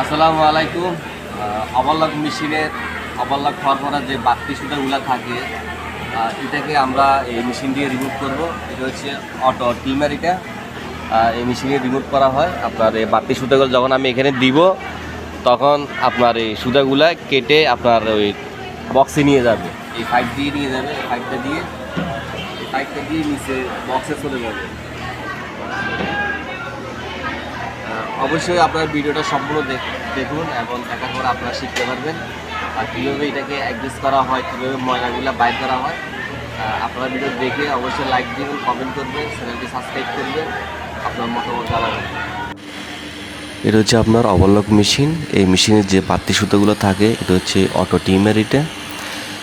আসসালামু আলাইকুম। অবল্লক মেশিনের অবল্লক ফরফরা যে বাত্তি সুতাগুলো থাকে এটাকে আমরা এই মেশিন দিয়ে রিমুভ করব। এটা হচ্ছে অটো টিমার এটা। এই মেশিনে রিমুভ করা হয়। আপনার এই বাত্তি সুতাগুলো যখন আমি এখানে দিব, তখন আপনার এই সুতাগুলা কেটে আপনার ওই বক্সে নিয়ে যাবে। এই পাইপ দিয়ে নিয়ে যাবে পাইপটা দিয়ে পাইপটা দিয়ে নিচে বক্সে চলে যাবে। অবশ্যই আপনার ভিডিওটা সম্পূর্ণ দেখ- দেখুন এবং দেখার পর আপনারা শিখতে পারবেন। আর কীভাবে এটাকে অ্যাডজাস্ট করা হয়, কীভাবে ময়লাগুলো বাইর করা হয় আপনারা ভিডিও দেখে অবশ্যই লাইক দিবেন কমেন্ট করবেন চ্যানেলটি সাবস্ক্রাইব করবেন। আপনার মতামত জানাবেন। এটা হচ্ছে আপনার অবলক মেশিন এই মেশিনের যে বাতি সুতোগুলো থাকে, এটা হচ্ছে অটো টিমের এটা।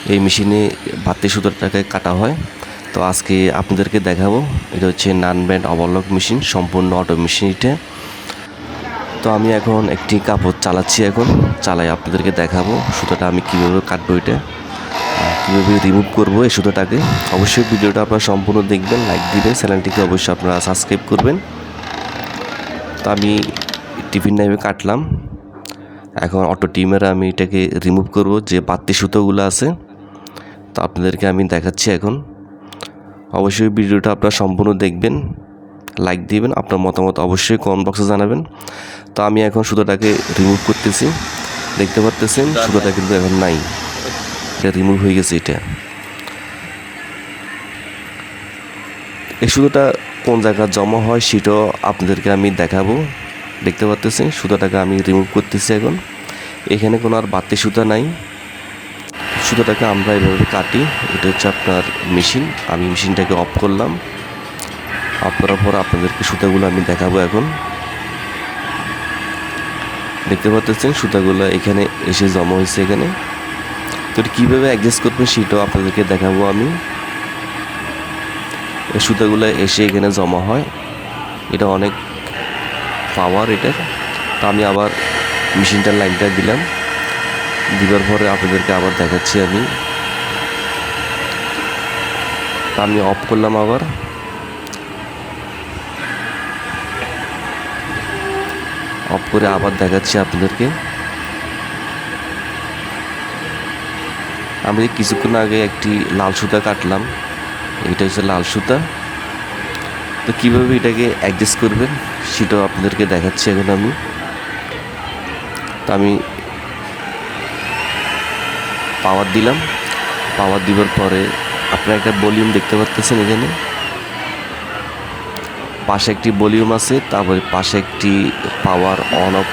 এই মেশিনে বাতি সুতোটাকে কাটা হয়। তো আজকে আপনাদেরকে দেখাবো, এটা হচ্ছে নান ব্যান্ড অবলক মেশিন সম্পূর্ণ অটো মেশিন এটা তো আমি এখন একটি কাপড় চালাচ্ছি এখন। চালাই আপনাদেরকে দেখাবো সুতোটা আমি কীভাবে কাটবো এটা। কীভাবে রিমুভ করব এই সুতোটাকে। অবশ্যই ভিডিওটা আপনারা সম্পূর্ণ দেখবেন লাইক দিবেন চ্যানেলটিকে অবশ্যই আপনারা সাবস্ক্রাইব করবেন। তো আমি টিফিন টাইমে কাটলাম। এখন অটো টিমের আমি এটাকে রিমুভ করব, যে বাড়তি সুতোগুলো আছে। তো আপনাদেরকে আমি দেখাচ্ছি এখন। অবশ্যই ভিডিওটা আপনারা সম্পূর্ণ দেখবেন লাইক দিবেন, আপনার মতামত অবশ্যই কমেন্ট বক্সে জানাবেন। তো আমি এখন সুতোটাকে রিমুভ করতেছি। দেখতে পারতেছেন সুতোটা কিন্তু এখন নাই। এটা রিমুভ হয়ে গেছে এটা। এই সুতোটা কোন জায়গায় জমা হয় সেটাও আপনাদেরকে আমি দেখাবো। দেখতে পাচ্ছেন সুতোটাকে আমি রিমুভ করতেছি এখন। এখানে কোনো আর বাড়তি সুতা নাই। সুতোটাকে আমরা এভাবে কাটি এটা হচ্ছে আপনার মেশিন আমি মেশিনটাকে অফ করলাম। অফ করার পর আপনাদেরকে সুতাগুলো আমি দেখাবো এখন। দেখতে সুতাগুলো এখানে এসে জমা হয়েছে এখানে। তো এটা কীভাবে অ্যাডজাস্ট করবেন সেটাও আপনাদেরকে দেখাবো আমি। এই সুতাগুলো এসে এখানে জমা হয়। এটা অনেক পাওয়ার এটার। তো আমি আবার মেশিনটার লাইনটা দিলাম। দিবার পরে আপনাদেরকে আবার দেখাচ্ছি আমি। আমি অফ করলাম আবার। অফ করে আবার দেখাচ্ছি আপনাদেরকে। আমি কিছুক্ষণ আগে একটি লাল সুতা কাটলাম। এটা হচ্ছে লাল সুতা। তো কীভাবে এটাকে অ্যাডজাস্ট করবেন সেটাও আপনাদেরকে দেখাচ্ছি এখন আমি। তো আমি পাওয়ার দিলাম। পাওয়ার দিবার পরে আপনারা একটা ভলিউম দেখতে পাচ্ছেন এখানে। পাশে একটি ভলিউম আছে, তারপরে পাশে একটি পাওয়ার অন অফ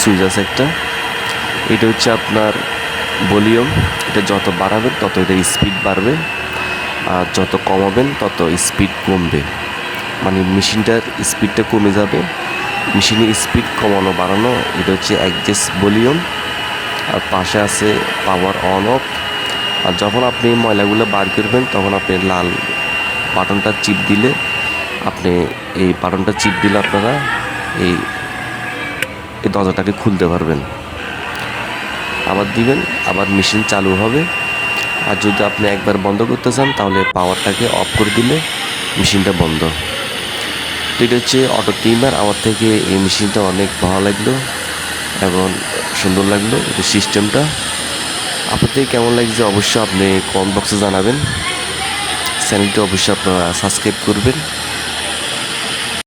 সুইচ আছে একটা। এটা হচ্ছে আপনার ভলিউম, এটা যত বাড়াবেন তত এটা স্পিড বাড়বে, আর যত কমাবেন তত স্পিড কমবে। মানে মেশিনটার স্পিডটা কমে যাবে মেশিনের স্পিড কমানো, বাড়ানো, এটা হচ্ছে অ্যাডজাস্ট ভলিউম। আর পাশে আছে পাওয়ার অন অফ আর যখন আপনি ময়লাগুলো বার করবেন, তখন আপনি লাল বাটনটা চিপ দিলে আপনি এই বাটনটা চিপ দিলে আপনারা এই এই দরজাটাকে খুলতে পারবেন। আবার দিবেন, আবার মেশিন চালু হবে। আর যদি আপনি একবার বন্ধ করতে চান, তাহলে পাওয়ারটাকে অফ করে দিলে মেশিনটা বন্ধ। তো এটা হচ্ছে অটো টিমার। আমার থেকে এই মেশিনটা অনেক ভালো লাগল এবং সুন্দর লাগল এটা সিস্টেমটা। আপনার থেকে কেমন লাগছে অবশ্যই আপনি কমেন্ট বক্সে জানাবেন। চ্যানেলটি অবশ্যই আপনারা সাবস্ক্রাইব করবেন।